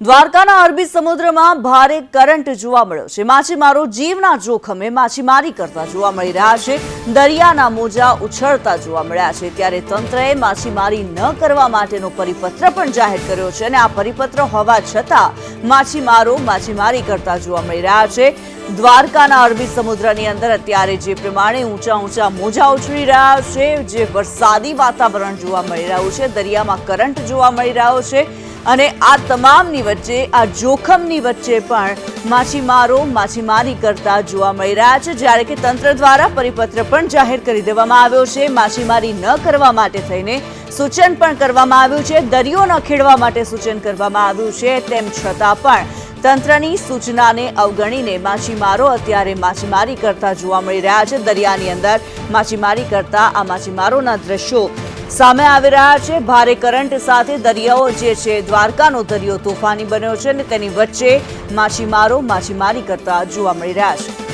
દ્વારકાના અરબી સમુદ્રમાં ભારે કરંટ જોવા મળ્યો છે. માછીમારો જીવના જોખમે માછીમારી કરતા જોવા મળી રહ્યા છે. દરિયાના મોજા ઉછળતા જોવા મળ્યા છે. ત્યારે તંત્રએ માછીમારી ન કરવા માટેનો પરિપત્ર પણ જાહેર કર્યો છે અને આ પરિપત્ર હોવા છતાં માછીમારો માછીમારી કરતા જોવા મળી રહ્યા છે. દ્વારકાના અરબી સમુદ્રની અંદર અત્યારે જે પ્રમાણે ઊંચા ઊંચા મોજા ઉછળી રહ્યા છે, જે વરસાદી વાતાવરણ જોવા મળી રહ્યું છે, દરિયામાં કરંટ જોવા મળી રહ્યો છે અને આ તમામની વચ્ચે, આ જોખમની વચ્ચે પણ માછીમારો માછીમારી કરતા જોવા મળી રહ્યા છે. જ્યારે કે તંત્ર દ્વારા પરિપત્ર પણ જાહેર કરી દેવામાં આવ્યો છે. માછીમારી ન કરવા માટે થઈને સૂચન પણ કરવામાં આવ્યું છે. દરિયો ન ખેડવા માટે સૂચન કરવામાં આવ્યું છે. તેમ છતાં પણ તંત્રની સૂચનાને અવગણીને માછીમારો અત્યારે માછીમારી કરતા જોવા મળી રહ્યા છે. દરિયાની અંદર માછીમારી કરતા આ માછીમારોના દ્રશ્યો સામે આવી રહ્યા છે. ભારે કરંટ સાથે દરિયાઓ જે છે, દ્વારકાનો દરિયો તોફાની બન્યો છે અને તેની વચ્ચે માછીમારો માછીમારી કરતા જોવા મળી રહ્યા છે.